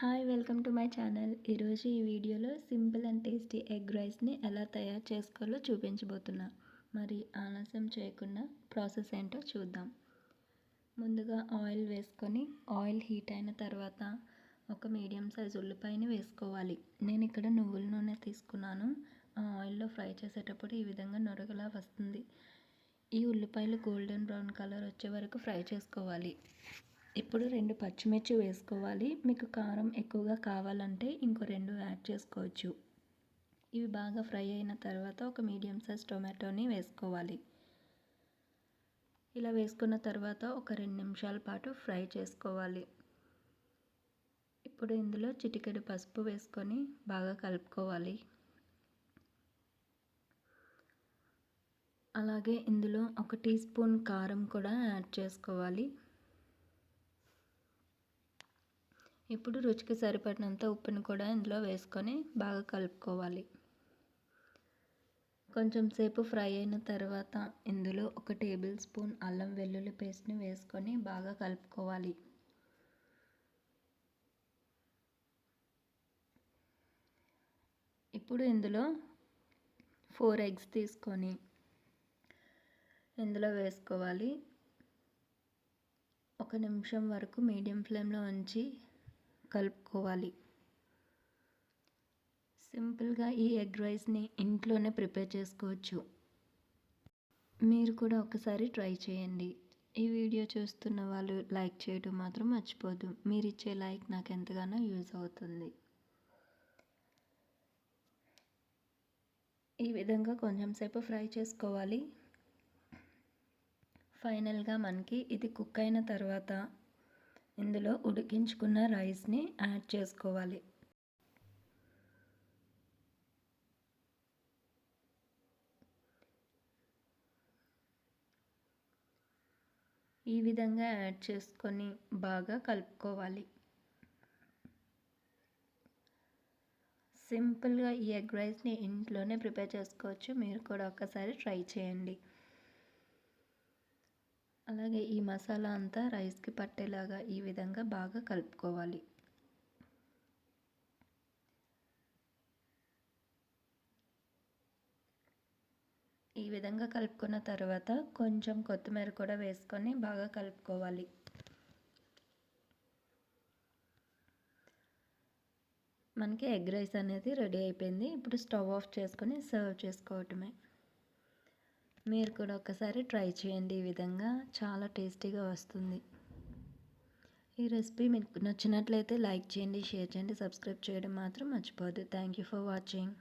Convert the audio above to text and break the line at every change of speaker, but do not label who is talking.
Hi welcome to my channel. ఈరోజు ఈ వీడియోలో సింపుల్ అండ్ టేస్టీ ఎగ్ రైస్ని ఎలా తయారు చేసుకోవాలో చూపించబోతున్నా. మరి ఆలస్యం చేయకుండా ప్రాసెస్ ఏంటో చూద్దాం. ముందుగా ఆయిల్ వేసుకొని ఆయిల్ హీట్ అయిన తర్వాత ఒక మీడియం సైజ్ ఉల్లిపాయని వేసుకోవాలి. నేను ఇక్కడ నువ్వుల నూనె తీసుకున్నాను. ఆ ఆయిల్లో ఫ్రై చేసేటప్పుడు ఈ విధంగా నొరగలా వస్తుంది. ఈ ఉల్లిపాయలు గోల్డెన్ బ్రౌన్ కలర్ వచ్చే వరకు ఫ్రై చేసుకోవాలి. ఇప్పుడు రెండు పచ్చిమిర్చి వేసుకోవాలి. మీకు కారం ఎక్కువగా కావాలంటే ఇంకో రెండు యాడ్ చేసుకోవచ్చు. ఇవి బాగా ఫ్రై అయిన తర్వాత ఒక మీడియం సైజ్ టొమాటోని వేసుకోవాలి. ఇలా వేసుకున్న తర్వాత ఒక రెండు నిమిషాల పాటు ఫ్రై చేసుకోవాలి. ఇప్పుడు ఇందులో చిటికెడు పసుపు వేసుకొని బాగా కలుపుకోవాలి. అలాగే ఇందులో ఒక టీ స్పూన్ కారం కూడా యాడ్ చేసుకోవాలి. ఇప్పుడు రుచికి సరిపడినంత ఉప్పుని కూడా ఇందులో వేసుకొని బాగా కలుపుకోవాలి. కొంచెం సేపు ఫ్రై అయిన తర్వాత ఇందులో ఒక టేబుల్ స్పూన్ అల్లం వెల్లుల్లి పేస్ట్ని వేసుకొని బాగా కలుపుకోవాలి. ఇప్పుడు ఇందులో ఫోర్ ఎగ్స్ తీసుకొని ఇందులో వేసుకోవాలి. ఒక నిమిషం వరకు మీడియం ఫ్లేమ్లో ఉంచి కలుపుకోవాలి. సింపుల్గా ఈ ఎగ్ రైస్ని ఇంట్లోనే ప్రిపేర్ చేసుకోవచ్చు. మీరు కూడా ఒకసారి ట్రై చేయండి. ఈ వీడియో చూస్తున్న వాళ్ళు లైక్ చేయడం మాత్రం మర్చిపోదు. మీరు ఇచ్చే లైక్ నాకు ఎంతగానో యూజ్ అవుతుంది. ఈ విధంగా కొంచెం సేపు ఫ్రై చేసుకోవాలి. ఫైనల్గా మనకి ఇది కుక్ అయిన తర్వాత ఇందులో ఉడికించుకున్న రైస్ని యాడ్ చేసుకోవాలి. ఈ విధంగా యాడ్ చేసుకొని బాగా కలుపుకోవాలి. సింపుల్గా ఈ ఎగ్ రైస్ని ఇంట్లోనే ప్రిపేర్ చేసుకోవచ్చు. మీరు కూడా ఒకసారి ట్రై చేయండి. అలాగే ఈ మసాలా అంతా రైస్కి పట్టేలాగా ఈ విధంగా బాగా కలుపుకోవాలి. ఈ విధంగా కలుపుకున్న తర్వాత కొంచెం కొత్తిమీర కూడా వేసుకొని బాగా కలుపుకోవాలి. మనకి ఎగ్ రైస్ అనేది రెడీ అయిపోయింది. ఇప్పుడు స్టవ్ ఆఫ్ చేసుకొని సర్వ్ చేసుకోవటమే. మీరు కూడా ఒకసారి ట్రై చేయండి. ఈ విధంగా చాలా టేస్టీగా వస్తుంది. ఈ రెసిపీ మీకు నచ్చినట్లయితే లైక్ చేయండి షేర్ చేయండి సబ్స్క్రైబ్ చేయడం మాత్రం మర్చిపోద్దు థ్యాంక్ యూ ఫర్ వాచింగ్.